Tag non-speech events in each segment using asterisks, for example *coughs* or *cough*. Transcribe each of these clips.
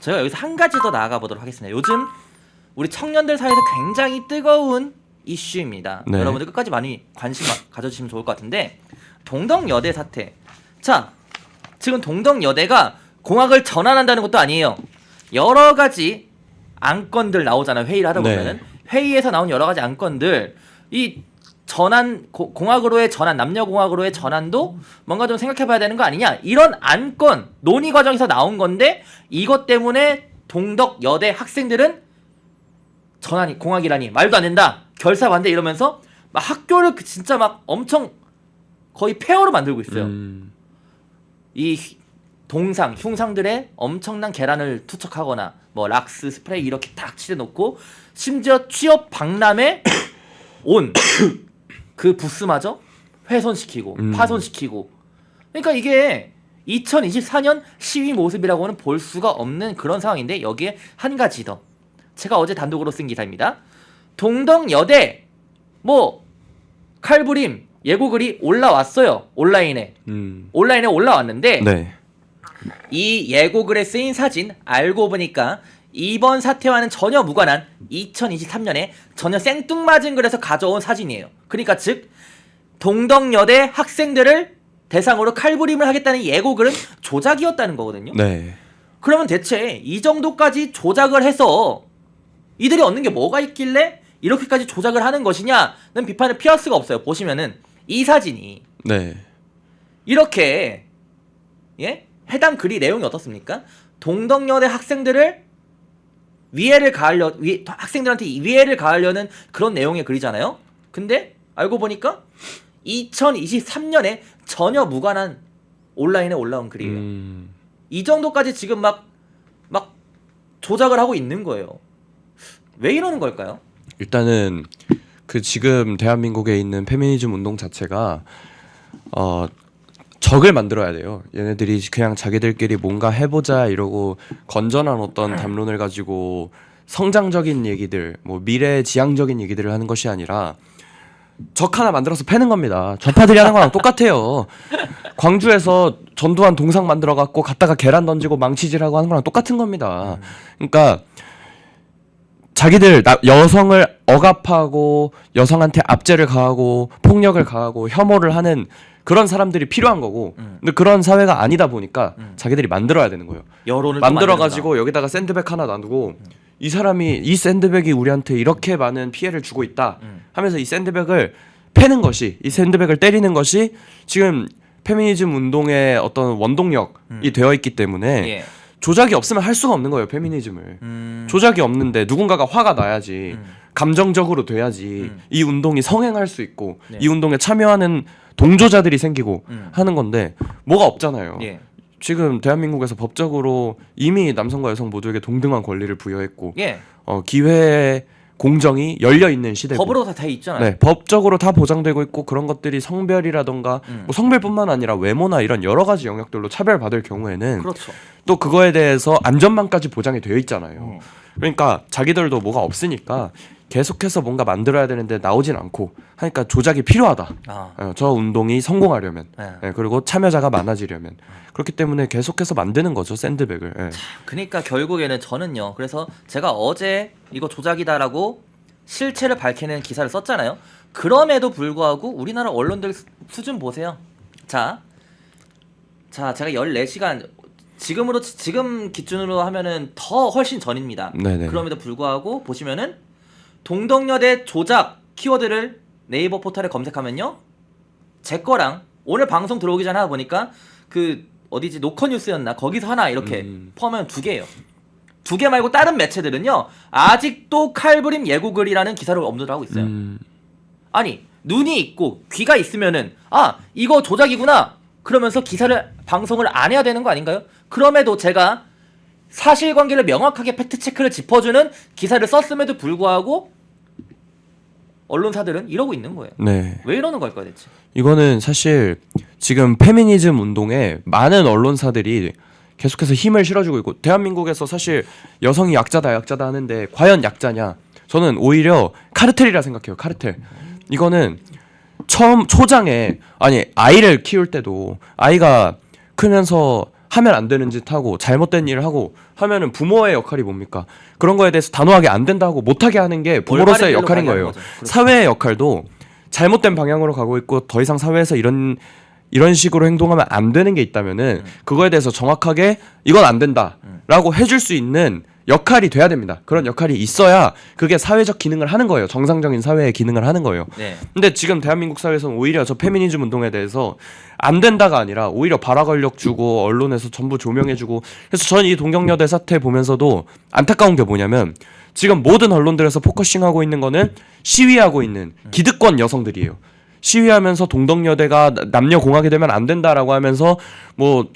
저희가 여기서 한 가지 더 나아가 보도록 하겠습니다. 요즘 우리 청년들 사이에서 굉장히 뜨거운 이슈입니다. 네. 여러분들 끝까지 많이 관심 마- 가져주시면 좋을 것 같은데 동덕여대 사태. 자, 지금 동덕여대가 공학을 전환한다는 것도 아니에요. 여러 가지 안건들 나오잖아요. 회의를 하다 네. 보면은 회의에서 나온 여러 가지 안건들 이 전환 고- 공학으로의 전환 남녀 공학으로의 전환도 뭔가 좀 생각해봐야 되는 거 아니냐 이런 안건 논의 과정에서 나온 건데 이것 때문에 동덕 여대 학생들은 전환이 공학이라니 말도 안 된다 결사 반대 이러면서 막 학교를 그 진짜 막 엄청 거의 폐허로 만들고 있어요. 음, 이 휘- 동상 흉상들의 엄청난 계란을 투척하거나 뭐 락스 스프레이 이렇게 딱 칠해놓고 심지어 취업 박람회 온 *coughs* 그 부스마저 훼손시키고 음. 파손시키고. 그러니까 이게 2024년 시위 모습이라고는 볼 수가 없는 그런 상황인데 여기에 한 가지 더. 제가 어제 단독으로 쓴 기사입니다. 동덕여대 뭐 칼부림 예고글이 올라왔어요 온라인에. 음, 온라인에 올라왔는데 네. 이 예고글에 쓰인 사진 알고 보니까 이번 사태와는 전혀 무관한 2023년에 전혀 생뚱맞은 글에서 가져온 사진이에요. 그러니까 즉 동덕여대 학생들을 대상으로 칼부림을 하겠다는 예고글은 조작이었다는 거거든요. 네. 그러면 대체 이 정도까지 조작을 해서 이들이 얻는 게 뭐가 있길래 이렇게까지 조작을 하는 것이냐는 비판을 피할 수가 없어요. 보시면은 이 사진이 네. 이렇게 예 해당 글이 내용이 어떻습니까? 동덕여대 학생들을 위해를 가하려 위, 학생들한테 이 위해를 가하려는 그런 내용의 글이잖아요. 근데 알고 보니까 2023년에 전혀 무관한 온라인에 올라온 글이에요. 음, 이 정도까지 지금 막 막 조작을 하고 있는 거예요. 왜 이러는 걸까요? 일단은 그 지금 대한민국에 있는 페미니즘 운동 자체가 어 적을 만들어야 돼요. 얘네들이 그냥 자기들끼리 뭔가 해보자 이러고 건전한 어떤 담론을 가지고 성장적인 얘기들, 뭐 미래 지향적인 얘기들을 하는 것이 아니라 적 하나 만들어서 패는 겁니다. 좌파들이 하는 거랑 똑같아요. 광주에서 전두환 동상 만들어 갖고 갖다가 계란 던지고 망치질하고 하는 거랑 똑같은 겁니다. 그러니까 자기들 나- 여성을 억압하고 여성한테 압제를 가하고 폭력을 가하고 혐오를 하는 그런 사람들이 필요한 거고 음. 근데 그런 사회가 아니다 보니까 음. 자기들이 만들어야 되는 거예요. 여론을 또 만들어. 가지고 여기다가 샌드백 하나 놔두고 이 사람이 이 샌드백이 우리한테 이렇게 많은 피해를 주고 있다 음. 하면서 이 샌드백을 패는 것이 이 샌드백을 때리는 것이 지금 페미니즘 운동의 어떤 원동력이 음. 되어 있기 때문에 예. 조작이 없으면 할 수가 없는 거예요 페미니즘을 음. 조작이 없는데 누군가가 화가 나야지 음. 감정적으로 돼야지 음. 이 운동이 성행할 수 있고 네. 이 운동에 참여하는 동조자들이 생기고 음. 하는 건데 뭐가 없잖아요. 예. 지금 대한민국에서 법적으로 이미 남성과 여성 모두에게 동등한 권리를 부여했고 예. 어, 기회 공정이 열려 있는 시대고 법으로 다 돼 있잖아요. 네, 법적으로 다 보장되고 있고 그런 것들이 성별이라던가 음. 뭐 성별뿐만 아니라 외모나 이런 여러 가지 영역들로 차별받을 경우에는 그렇죠. 또 그거에 대해서 안전망까지 보장이 되어 있잖아요. 음. 그러니까 자기들도 뭐가 없으니까 계속해서 뭔가 만들어야 되는데 나오진 않고 하니까 조작이 필요하다. 아. 어, 저 운동이 성공하려면 네. 예, 그리고 참여자가 많아지려면 그렇기 때문에 계속해서 만드는 거죠 샌드백을. 예. 그러니까 결국에는 저는요. 그래서 제가 어제 이거 조작이다라고 실체를 밝히는 기사를 썼잖아요. 그럼에도 불구하고 우리나라 언론들 수- 수준 보세요. 자, 자 제가 14시간 지금으로 지금 기준으로 하면은 더 훨씬 전입니다. 네네. 그럼에도 불구하고 보시면은 동덕여대 조작 키워드를 네이버 포털에 검색하면요. 제 거랑 오늘 방송 들어오기 전에 하다 보니까 그 어디지 노커뉴스였나 거기서 하나 이렇게 음. 포함하면 두 개예요. 두 개 말고 다른 매체들은요 아직도 칼부림 예고글이라는 기사를 업로드 하고 있어요. 음, 아니 눈이 있고 귀가 있으면은 아 이거 조작이구나 그러면서 기사를 방송을 안 해야 되는 거 아닌가요? 그럼에도 제가 사실관계를 명확하게 팩트 체크를 짚어주는 기사를 썼음에도 불구하고 언론사들은 이러고 있는 거예요. 네. 왜 이러는 걸까요, 대체? 이거는 사실 지금 페미니즘 운동에 많은 언론사들이 계속해서 힘을 실어주고 있고 대한민국에서 사실 여성이 약자다 약자다 하는데 과연 약자냐? 저는 오히려 카르텔이라 생각해요. 카르텔. 이거는 처음 초장에 아니 아이를 키울 때도 아이가 크면서 하면 안 되는 짓 하고 잘못된 일을 하고 하면은 부모의 역할이 뭡니까? 그런 거에 대해서 단호하게 안 된다고 못하게 하는 게 부모로서의 역할인 거예요. 그렇죠. 사회의 역할도 잘못된 방향으로 가고 있고 더 이상 사회에서 이런 이런 식으로 행동하면 안 되는 게 있다면은 음. 그거에 대해서 정확하게 이건 안 된다라고 해줄 수 있는 역할이 돼야 됩니다. 그런 역할이 있어야 그게 사회적 기능을 하는 거예요. 정상적인 사회의 기능을 하는 거예요. 네. 근데 지금 대한민국 사회에서는 오히려 저 페미니즘 운동에 대해서 안 된다가 아니라 오히려 발화 권력 주고 언론에서 전부 조명해주고 그래서 저는 이 동경여대 사태 보면서도 안타까운 게 뭐냐면 지금 모든 언론들에서 포커싱하고 있는 거는 시위하고 있는 기득권 여성들이에요. 시위하면서 동덕여대가 나- 남녀 공학이 되면 안 된다라고 하면서 뭐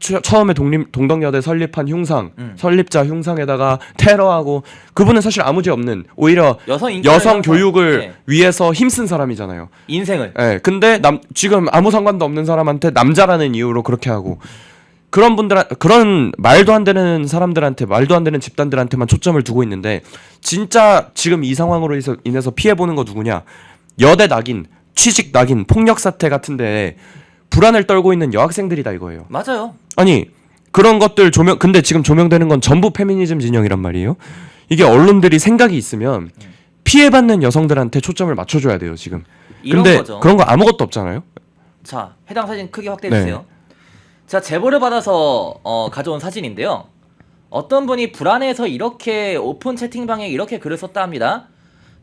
처- 처음에 독립 동덕여대 설립한 흉상 음. 설립자 흉상에다가 테러하고 그분은 사실 아무 죄 없는 오히려 여성 여성 교육을 네. 위해서 힘쓴 사람이잖아요. 인생을 예. 근데 남 지금 아무 상관도 없는 사람한테 남자라는 이유로 그렇게 하고 그런 분들 그런 말도 안 되는 사람들한테 말도 안 되는 집단들한테만 초점을 두고 있는데 진짜 지금 이 상황으로 인해서 피해 보는 거 누구냐? 여대 낙인, 취직 낙인, 폭력 사태 같은데 불안을 떨고 있는 여학생들이다 이거예요. 맞아요. 아니 그런 것들 조명 근데 지금 조명되는 건 전부 페미니즘 진영이란 말이에요. 이게 언론들이 생각이 있으면 피해받는 여성들한테 초점을 맞춰줘야 돼요 지금. 이런 근데 거죠. 그런 거 아무것도 없잖아요. 자, 해당 사진 크게 확대해 네. 주세요. 자, 제보를 받아서 어, 가져온 사진인데요. 어떤 분이 불안해서 이렇게 오픈 채팅방에 이렇게 글을 썼다 합니다.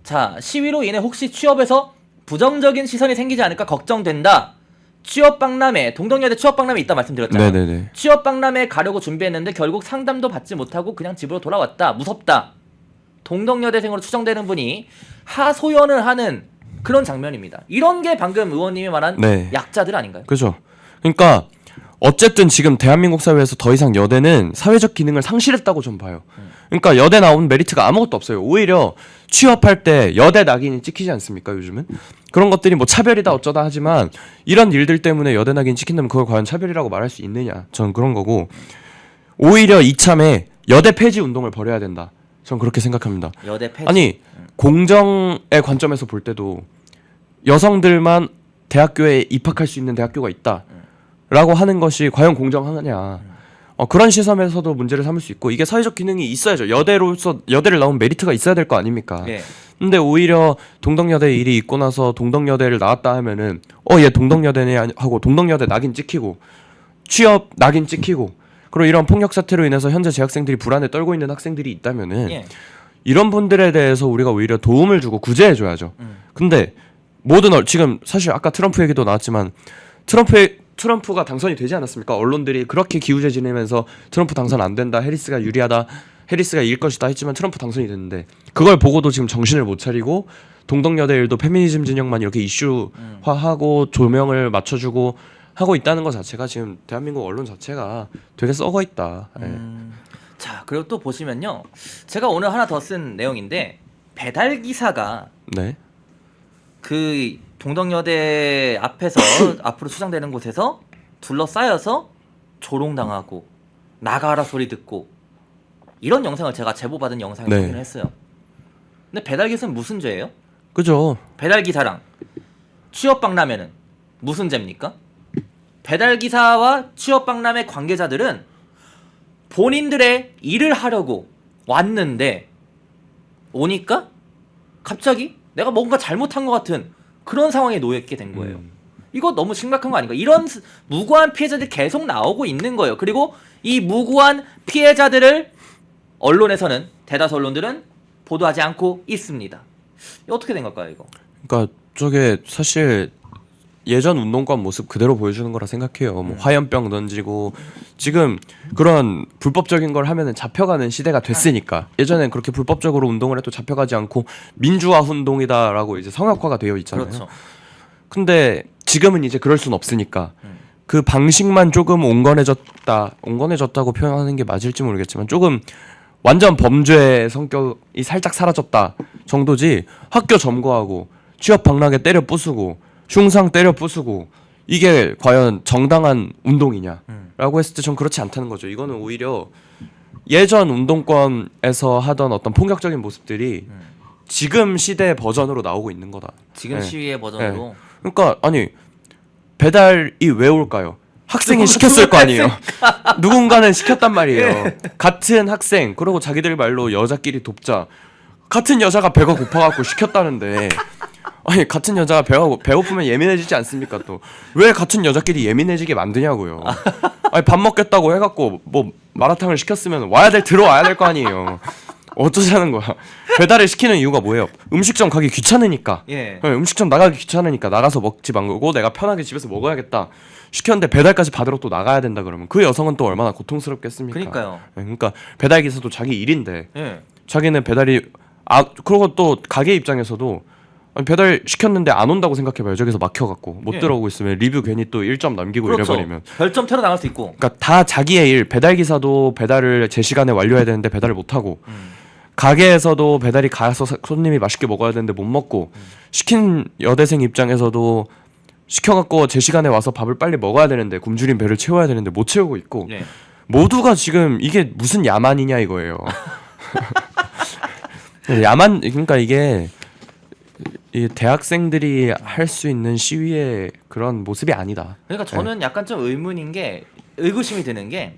자, 시위로 인해 혹시 취업에서 부정적인 시선이 생기지 않을까 걱정된다. 취업 박람회, 동덕여대 취업 박람회 있다 말씀드렸잖아요. 네네네. 취업 박람회 가려고 준비했는데 결국 상담도 받지 못하고 그냥 집으로 돌아왔다. 무섭다. 동덕여대생으로 추정되는 분이 하소연을 하는 그런 장면입니다. 이런 게 방금 의원님이 말한 네. 약자들 아닌가요? 그죠. 그러니까 어쨌든 지금 대한민국 사회에서 더 이상 여대는 사회적 기능을 상실했다고 좀 봐요. 그러니까 여대 나온 메리트가 아무것도 없어요. 오히려 취업할 때 여대 낙인이 찍히지 않습니까 요즘은? 그런 것들이 뭐 차별이다 어쩌다 하지만 이런 일들 때문에 여대 낙인 찍힌다면 그걸 과연 차별이라고 말할 수 있느냐? 전 그런 거고 오히려 이참에 여대 폐지 운동을 벌여야 된다. 전 그렇게 생각합니다. 여대 폐지. 아니 공정의 관점에서 볼 때도 여성들만 대학교에 입학할 수 있는 대학교가 있다라고 하는 것이 과연 공정하냐 어, 그런 시선에서도 문제를 삼을 수 있고 이게 사회적 기능이 있어야죠 여대로서 여대를 나온 메리트가 있어야 될 거 아닙니까 예. 근데 오히려 동덕여대 일이 있고 나서 동덕여대를 나왔다 하면은 어 얘 동덕여대네 하고 동덕여대 낙인 찍히고 취업 낙인 찍히고 그리고 이런 폭력 사태로 인해서 현재 재학생들이 불안에 떨고 있는 학생들이 있다면은 예. 이런 분들에 대해서 우리가 오히려 도움을 주고 구제해 줘야죠. 음. 근데 모든 얼, 지금 사실 아까 트럼프 얘기도 나왔지만 트럼프 트럼프가 당선이 되지 않았습니까? 언론들이 그렇게 기우제 지내면서 트럼프 당선 안 된다, 해리스가 유리하다, 해리스가 이길 것이다 했지만 트럼프 당선이 됐는데 그걸 보고도 지금 정신을 못 차리고 동덕여대 일도 페미니즘 진영만 이렇게 이슈화하고 조명을 맞춰주고 하고 있다는 것 자체가 지금 대한민국 언론 자체가 되게 썩어 있다. 예. 음. 자, 그리고 또 보시면요. 제가 오늘 하나 더 쓴 내용인데 배달 기사가 네. 그 동덕여대 앞에서 *laughs* 앞으로 추정되는 곳에서 둘러싸여서 조롱당하고 나가라 소리 듣고 이런 영상을 제가 제보받은 영상을 네. 확인했어요. 근데 배달 기사는 무슨 죄예요? 그죠. 배달 기사랑 취업 박람회는 무슨 죄입니까? 배달 기사와 취업 박람회 관계자들은 본인들의 일을 하려고 왔는데 오니까 갑자기 내가 뭔가 잘못한 것 같은 그런 상황에 놓였게 된 거예요. 음. 이거 너무 심각한 거 아닌가? 이런 스- 무고한 피해자들이 계속 나오고 있는 거예요. 그리고 이 무고한 피해자들을 언론에서는 대다수 언론들은 보도하지 않고 있습니다. 어떻게 된 걸까요, 이거? 그러니까 저게 사실 예전 운동권 모습 그대로 보여주는 거라 생각해요. 음. 뭐 화염병 던지고 지금 그런 불법적인 걸 하면은 잡혀가는 시대가 됐으니까 예전엔 그렇게 불법적으로 운동을 해도 잡혀가지 않고 민주화 운동이다라고 이제 성역화가 되어 있잖아요. 그렇죠. 근데 지금은 이제 그럴 순 없으니까 음. 그 방식만 조금 온건해졌다 온건해졌다고 표현하는 게 맞을지 모르겠지만 조금 완전 범죄 성격이 살짝 사라졌다 정도지 학교 점거하고 취업 박람회 때려 부수고 흉상 때려 부수고 이게 과연 정당한 운동이냐라고 음. 했을 때 전 그렇지 않다는 거죠 이거는 오히려 예전 운동권에서 하던 어떤 폭력적인 모습들이 음. 지금 시대 버전으로 나오고 있는 거다. 지금 네. 시위의 버전으로 그러니까 아니 배달이 왜 올까요? 학생이 시켰을 거 아니에요. *laughs* 누군가는 시켰단 말이에요. 같은 학생 그리고 자기들 말로 여자끼리 돕자. 같은 여자가 배가 고파갖고 시켰다는데 아니 같은 여자가 배가 고- 배고프면 예민해지지 않습니까 또 왜 같은 여자끼리 예민해지게 만드냐고요. 아니 밥 먹겠다고 해갖고 뭐 마라탕을 시켰으면 와야 될 들어와야 될 거 아니에요. 어쩌자는 거야. 배달을 시키는 이유가 뭐예요? 음식점 가기 귀찮으니까. 예. 네, 음식점 나가기 귀찮으니까 나가서 먹지 말고 내가 편하게 집에서 먹어야겠다. 시켰는데 배달까지 받으러 또 나가야 된다 그러면 그 여성은 또 얼마나 고통스럽겠습니까? 그러니까요. 네, 그러니까 배달 기사도 자기 일인데 예. 자기는 배달이 아 그리고 또 가게 입장에서도 아니, 배달 시켰는데 안 온다고 생각해봐요. 저기서 막혀갖고 못 예. 들어오고 있으면 리뷰 괜히 또 1점 남기고 그렇죠. 이래버리면 별점 테러 나갈 수 있고. 그러니까 다 자기의 일 배달 기사도 배달을 제 시간에 완료해야 되는데 배달을 못 하고 음. 가게에서도 배달이 가서 사- 손님이 맛있게 먹어야 되는데 못 먹고 시킨 여대생 입장에서도 시켜갖고 제 시간에 와서 밥을 빨리 먹어야 되는데 굶주린 배를 채워야 되는데 못 채우고 있고 예. 모두가 지금 이게 무슨 야만이냐 이거예요. *laughs* *laughs* 야만 그러니까 이게 이 대학생들이 할 수 있는 시위의 그런 모습이 아니다. 그러니까 저는 약간 좀 의문인 게 의구심이 드는 게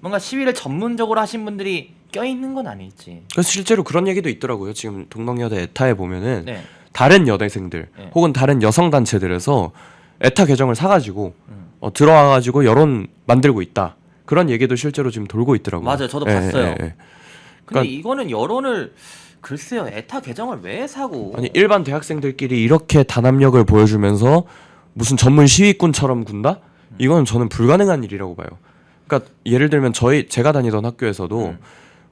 뭔가 시위를 전문적으로 하신 분들이 껴 있는 건 아닐지. 그래서 실제로 그런 얘기도 있더라고요. 지금 동방여대 에타에 보면은 네. 다른 여대생들 네. 혹은 다른 여성 단체들에서 에타 계정을 사가지고 음. 어, 들어와가지고 여론 만들고 있다. 그런 얘기도 실제로 지금 돌고 있더라고요. 맞아요. 저도 예, 봤어요. 예, 예. 근데 그러니까- 이거는 여론을 글쎄요. 에타 계정을 왜 사고? 아니 일반 대학생들끼리 이렇게 단합력을 보여주면서 무슨 전문 시위꾼처럼 군다? 이건 저는 불가능한 일이라고 봐요. 그러니까 예를 들면 저희 제가 다니던 학교에서도 음.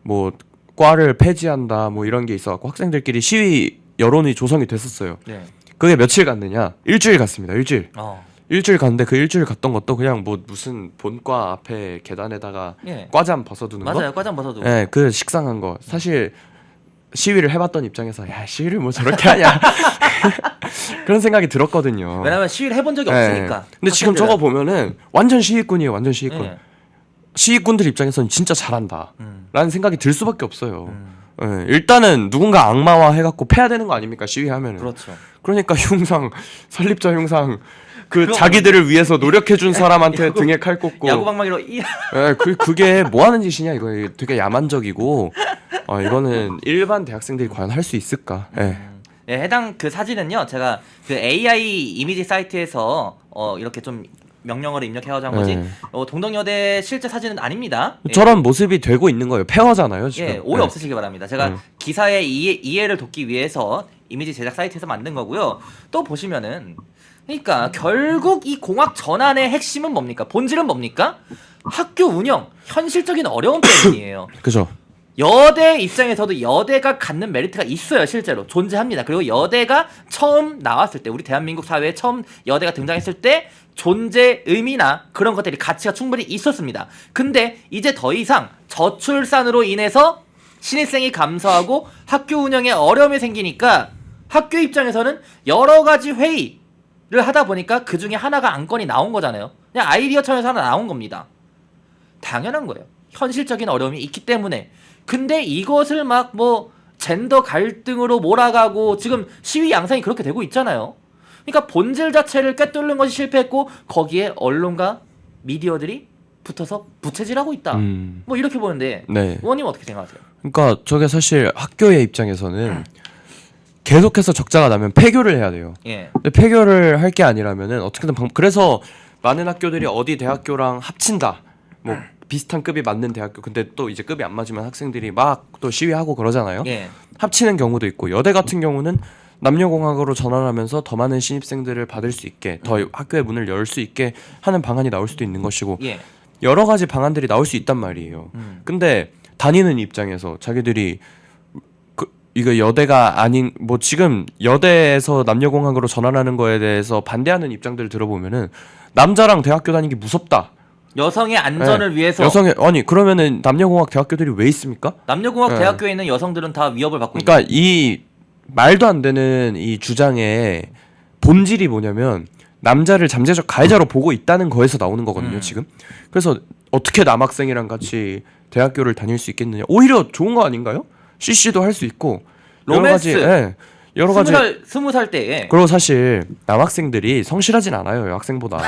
뭐 과를 폐지한다 뭐 이런 게 있어갖고 학생들끼리 시위 여론이 조성이 됐었어요. 네. 그게 며칠 갔느냐? 일주일 갔습니다. 일주일. 어. 일주일 갔는데 그 일주일 갔던 것도 그냥 뭐 무슨 본과 앞에 계단에다가 예. 과잠 벗어두는 맞아요. 과장 벗어도. 거. 예, 그 식상한 거. 사실 시위를 해봤던 입장에서 야 시위를 뭐 저렇게 하냐 *laughs* 그런 생각이 들었거든요. 왜냐면 시위를 해본 적이 예. 없으니까. 근데 지금 학생들은. 저거 보면은 완전 시위꾼이에요. 완전 시위꾼. 예. 시위꾼들 입장에서는 진짜 잘한다. 음. 라는 생각이 들 수밖에 없어요. 음. 예, 일단은 누군가 악마화 해갖고 패야 되는 거 아닙니까 시위하면은. 그렇죠. 그러니까 흉상 설립자 흉상 그 그거 자기들을 위해서 노력해준 *laughs* 사람한테 야구- 등에 칼 꽂고 야구 방망이로 이 예, 그 그게 뭐 하는 짓이냐 이거 되게 야만적이고 어 이거는 일반 대학생들이 과연 할 수 있을까? 예. 예, 해당 그 사진은요. 제가 그 AI 이미지 사이트에서 어 이렇게 좀 명령어를 입력해가지고 한 거지. 네. 어, 동덕여대 실제 사진은 아닙니다. 예. 저런 모습이 되고 있는 거예요. 페어잖아요 지금. 예, 오해 예. 없으시기 바랍니다. 제가 음. 기사의 이해, 이해를 돕기 위해서 이미지 제작 사이트에서 만든 거고요. 또 보시면은 그러니까 결국 이 공학 전환의 핵심은 뭡니까? 본질은 뭡니까? 학교 운영, 현실적인 어려움 때문이에요. *laughs* 그죠. 여대 입장에서도 여대가 갖는 메리트가 있어요 실제로 존재합니다 그리고 여대가 처음 나왔을 때 우리 대한민국 사회에 처음 여대가 등장했을 때 존재 의미나 그런 것들이 가치가 충분히 있었습니다 근데 이제 더 이상 저출산으로 인해서 신입생이 감소하고 학교 운영에 어려움이 생기니까 학교 입장에서는 여러 가지 회의를 하다 보니까 그 중에 하나가 안건이 나온 거잖아요 그냥 아이디어 차원에서 하나 나온 겁니다 당연한 거예요. 현실적인 어려움이 있기 때문에. 근데 이것을 막 뭐 젠더 갈등으로 몰아가고 지금 시위 양상이 그렇게 되고 있잖아요. 그러니까 본질 자체를 꿰뚫는 것이 실패했고 거기에 언론과 미디어들이 붙어서 부채질하고 있다. 음. 뭐 이렇게 보는데 네. 의원님 어떻게 생각하세요? 그러니까 저게 사실 학교의 입장에서는 계속해서 적자가 나면 폐교를 해야 돼요. 예. 근데 폐교를 할 게 아니라면은 어떻게든 방... 그래서 많은 학교들이 어디 대학교랑 합친다. 뭐 비슷한 급이 맞는 대학교 근데 또 이제 급이 안 맞으면 학생들이 막 또 시위하고 그러잖아요. 예. 합치는 경우도 있고 여대 같은 경우는 남녀공학으로 전환하면서 더 많은 신입생들을 받을 수 있게 더 학교의 문을 열 수 있게 하는 방안이 나올 수도 있는 것이고 예. 여러 가지 방안들이 나올 수 있단 말이에요. 음. 근데 다니는 입장에서 자기들이 그 이거 여대가 아닌 뭐 지금 여대에서 남녀공학으로 전환하는 거에 대해서 반대하는 입장들을 들어보면은 남자랑 대학교 다니기 무섭다. 여성의 안전을 위해서 네. 여성의 아니 그러면은 남녀공학 대학교들이 왜 있습니까? 남녀공학 네. 대학교에 있는 여성들은 다 위협을 받고 있는 그러니까 이 말도 안 되는 이 주장의 본질이 뭐냐면 남자를 잠재적 가해자로 보고 있다는 거에서 나오는 거거든요 음. 지금 그래서 어떻게 남학생이랑 같이 대학교를 다닐 수 있겠느냐 오히려 좋은 거 아닌가요? CC도 할 수 있고 여러 가지 로맨스. 예, 여러 가지 스무 살 스무 살 때에 그리고 사실 남학생들이 성실하진 않아요 여학생보다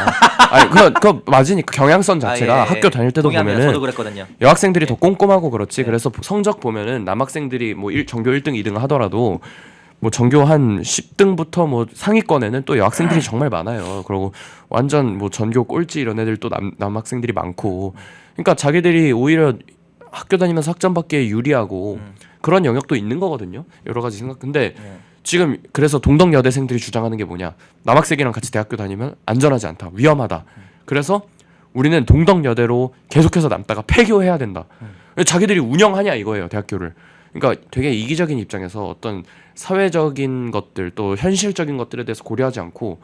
아니 그, 그 맞으니까 경향성 자체가 아, 예, 예. 학교 다닐 때도 동의합니다. 보면은 저도 그랬거든요. 여학생들이 더 꼼꼼하고 그렇지 네. 그래서 성적 보면은 남학생들이 뭐 일, 전교 1등 2등 하더라도 뭐 전교 한 10등부터 뭐 상위권에는 또 여학생들이 정말 많아요 그리고 완전 뭐 전교 꼴찌 이런 애들 또 남, 남학생들이 많고 그러니까 자기들이 오히려 학교 다니면서 학점 받기에 유리하고 음. 그런 영역도 있는 거거든요 여러 가지 생각 근데 네. 지금 그래서 동덕 여대생들이 주장하는 게 뭐냐? 남학생이랑 같이 대학교 다니면 안전하지 않다. 위험하다. 그래서 우리는 동덕 여대로 계속해서 남다가 폐교해야 된다. 자기들이 운영하냐 이거예요 대학교를. 그러니까 되게 이기적인 입장에서 어떤 사회적인 것들 또 현실적인 것들에 대해서 고려하지 않고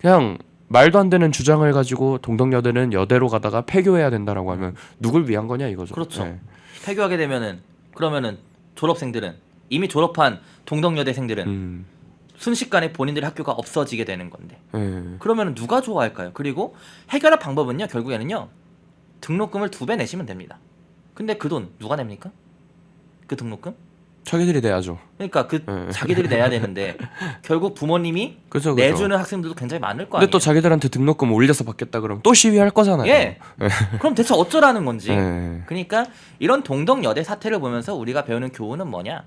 그냥 말도 안 되는 주장을 가지고 동덕 여대는 여대로 가다가 폐교해야 된다라고 하면 누굴 위한 거냐 이거죠. 그렇죠. 네. 폐교하게 되면은 그러면은 졸업생들은 이미 졸업한 동덕여대생들은 음, 순식간에 본인들의 학교가 없어지게 되는 건데 네. 그러면 누가 좋아할까요? 그리고 해결할 방법은요 결국에는요 등록금을 두 배 내시면 됩니다. 근데 그 돈 누가 냅니까? 그 등록금? 자기들이 내야죠 그러니까 그 네. 자기들이 내야 되는데 *laughs* 결국 부모님이 그죠 그죠 내주는 학생들도 굉장히 많을 거 근데 아니에요. 또 자기들한테 등록금 올려서 받겠다 그러면 또 시위할 거잖아요. 예. 그럼 대체 어쩌라는 건지. 네. 그러니까 이런 동덕여대 사태를 보면서 우리가 배우는 교훈은 뭐냐?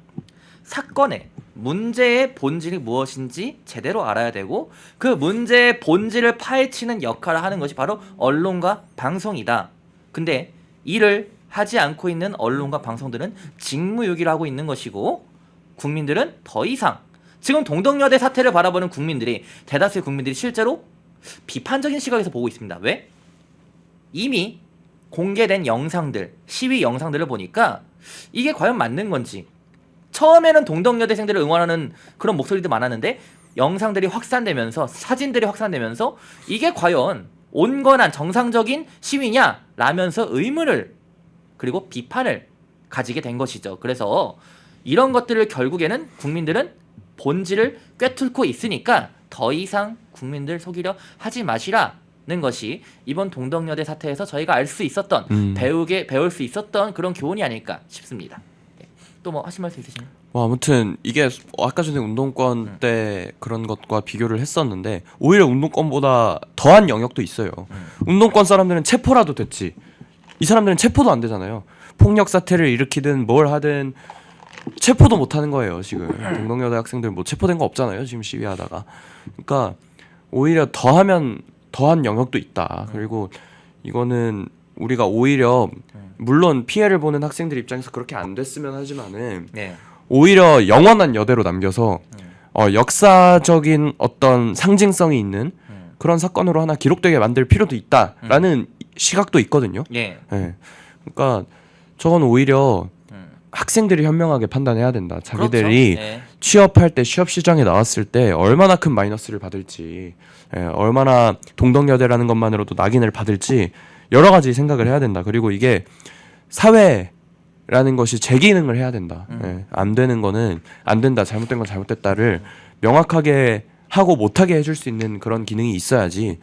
사건의 문제의 본질이 무엇인지 제대로 알아야 되고 그 문제의 본질을 파헤치는 역할을 하는 것이 바로 언론과 방송이다. 근데 이를 하지 않고 있는 언론과 방송들은 직무유기를 하고 있는 것이고 국민들은 더 이상 지금 동덕여대 사태를 바라보는 국민들이 대다수의 국민들이 실제로 비판적인 시각에서 보고 있습니다. 왜? 이미 공개된 영상들, 시위 영상들을 보니까 이게 과연 맞는 건지 처음에는 동덕여대생들을 응원하는 그런 목소리도 많았는데 영상들이 확산되면서 사진들이 확산되면서 이게 과연 온건한 정상적인 시위냐 라면서 의문을 그리고 비판을 가지게 된 것이죠. 그래서 이런 것들을 결국에는 국민들은 본질을 꿰뚫고 있으니까 더 이상 국민들 속이려 하지 마시라는 것이 이번 동덕여대 사태에서 저희가 알 수 있었던 음. 배우게 배울 수 있었던 그런 교훈이 아닐까 싶습니다. 또 뭐 하실 말씀 있으신가요? 뭐 아무튼 이게 아까 전에 운동권 음. 때 그런 것과 비교를 했었는데 오히려 운동권보다 더한 영역도 있어요. 음. 운동권 사람들은 체포라도 됐지. 이 사람들은 체포도 안 되잖아요. 폭력 사태를 일으키든 뭘 하든 체포도 못 하는 거예요, 지금. 동덕여대 학생들 뭐 체포된 거 없잖아요, 지금 시위하다가. 그러니까 오히려 더하면 더한 영역도 있다. 그리고 이거는 우리가 오히려 물론 피해를 보는 학생들 입장에서 그렇게 안 됐으면 하지만은 네. 오히려 영원한 여대로 남겨서 음. 어, 역사적인 어떤 상징성이 있는 음. 그런 사건으로 하나 기록되게 만들 필요도 있다라는 시각도 있거든요. 예. 예. 그러니까 저건 오히려 음. 학생들이 현명하게 판단해야 된다. 자기들이 그렇죠. 예. 취업할 때 취업 시장에 나왔을 때 얼마나 큰 마이너스를 받을지, 예, 얼마나 동덕여대라는 것만으로도 낙인을 받을지 여러 가지 생각을 해야 된다. 그리고 이게 사회라는 것이 제 기능을 해야 된다. 음. 예, 안 되는 거는 안 된다, 잘못된 건 잘못됐다를 명확하게 하고 못하게 해줄 수 있는 그런 기능이 있어야지.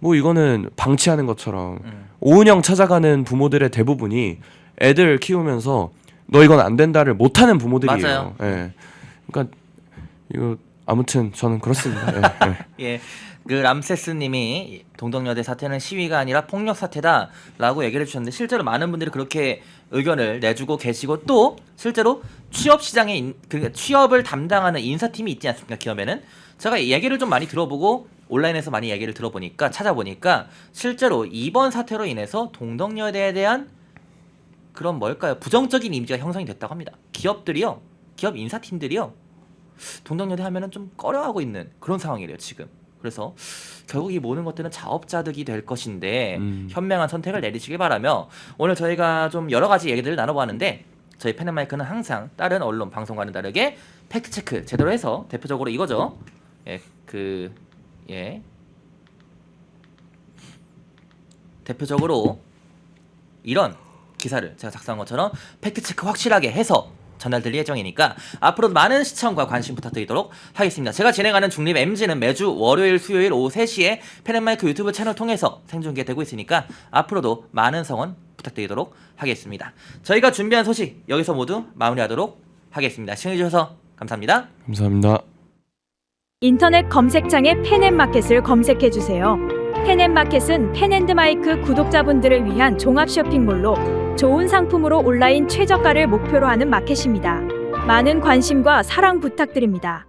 뭐 이거는 방치하는 것처럼 음. 오은영 찾아가는 부모들의 대부분이 애들 키우면서 너 이건 안 된다를 못하는 부모들이에요. 맞아요. 예. 그러니까 이거 아무튼 저는 그렇습니다. 예, 예. *laughs* 예. 그 람세스님이 동덕여대 사태는 시위가 아니라 폭력 사태다라고 얘기를 해주셨는데 실제로 많은 분들이 그렇게 의견을 내주고 계시고 또 실제로 취업 시장에 인, 그 취업을 담당하는 인사팀이 있지 않습니까 기업에는? 제가 얘기를 좀 많이 들어보고 온라인에서 많이 얘기를 들어보니까 찾아보니까 실제로 이번 사태로 인해서 동덕여대에 대한 그런 뭘까요? 부정적인 이미지가 형성이 됐다고 합니다. 기업들이요. 기업 인사팀들이요. 동덕여대 하면은 좀 꺼려하고 있는 그런 상황이래요 지금. 그래서 결국 이 모든 것들은 자업자득이 될 것인데 음. 현명한 선택을 내리시길 바라며 오늘 저희가 좀 여러 가지 얘기들을 나눠보았는데 저희 펜앤마이크는 항상 다른 언론 방송과는 다르게 팩트 체크 제대로 해서 대표적으로 이거죠. 예, 그 예. 대표적으로 이런 기사를 제가 작성한 것처럼 팩트 체크 확실하게 해서 전달될 예정이니까 앞으로 많은 시청과 관심 부탁드리도록 하겠습니다. 제가 진행하는 중립 MG는 매주 월요일, 수요일 오후 3시에 펜앤마이크 유튜브 채널 통해서 생중계되고 있으니까 앞으로도 많은 성원 부탁드리도록 하겠습니다. 저희가 준비한 소식 여기서 모두 마무리하도록 하겠습니다. 시청해주셔서 감사합니다. 감사합니다. 인터넷 검색창에 펜앤마켓을 검색해 주세요. 펜앤마켓은 펜앤드마이크 구독자분들을 위한 종합 쇼핑몰로 좋은 상품으로 온라인 최저가를 목표로 하는 마켓입니다. 많은 관심과 사랑 부탁드립니다.